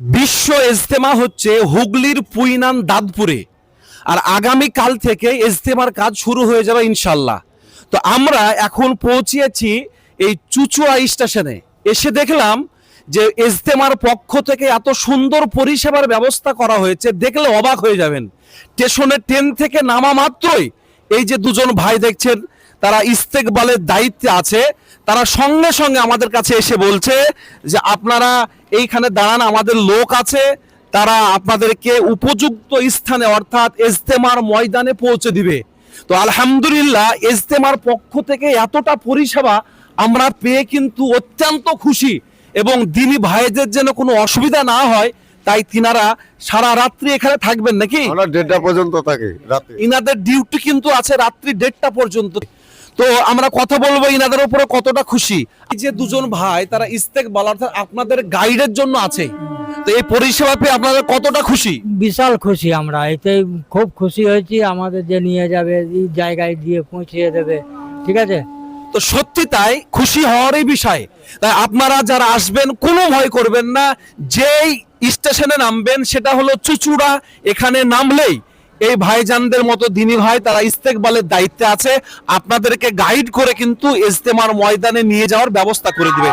বিশ্ব ইজতেমা হচ্ছে হুগলির পুইনান দাদপুরে আর আগামী কাল থেকে ইজতেমার কাজ শুরু হয়ে যাবে ইনশাল্লাহ। তো আমরা এখন পৌঁছিয়েছি এই চুচুড়া স্টেশনে। এসে দেখলাম যে ইজতেমার পক্ষ থেকে এত সুন্দর পরিষেবার ব্যবস্থা করা হয়েছে, দেখলে অবাক হয়ে যাবেন। স্টেশনে ট্রেন থেকে নামা মাত্রই এই যে দুজন ভাই দেখছেন তারা ইস্তেকবালের দায়িত্বে আছে। তারা সঙ্গে সঙ্গে আমাদের কাছে এসে বলছে যে আপনারা এইখানে দাঁড়ান আমাদের লোক আছে। তারা আপনাদেরকে উপযুক্ত স্থানে অর্থাৎ ইজতেমার ময়দানে পৌঁছে দিবে। তো আলহামদুলিল্লাহ ইজতেমার পক্ষ থেকে এতটা পরিষেবা আমরা পেয়ে কিন্তু অত্যন্ত খুশি এবং দিনী ভাইদের যেন কোনো অসুবিধা না হয় তাই তিনারা সারা রাত্রি এখানে থাকবেন নাকি? দেড়টা পর্যন্ত থাকি রাতে। ইনাদের ডিউটি কিন্তু আছে রাত্রি দেড়টা পর্যন্ত। তো আমরা কথা বলব ইনাদের উপরে কতটা খুশি। এই যে দুজন ভাই তারা ইস্তেক অর্থাৎ আপনাদের গাইডের জন্য আছে। তো এই পরিষেবা পেয়ে আপনাদের কতটা খুশি? বিশাল খুশি আমরা এতে খুব খুশি হয়েছি আমাদের যে নিয়ে যাবে এই জায়গায় দিয়ে পৌঁছিয়ে দেবে ঠিক আছে? তো সত্যি তাই খুশি হওয়ারই বিষয়। তাই আপনারা যারা আসবেন কোনো ভয় করবেন না। যেই স্টেশনে নামবেন সেটা হলো চুচুড়া এখানে নামলেই এই ভাইজানদের মতো দিনী ভাই তারা ইস্তেকবালের দায়িত্বে আছে। আপনাদেরকে গাইড করে কিন্তু ইজতেমার ময়দানে নিয়ে যাওয়ার ব্যবস্থা করে দিবে।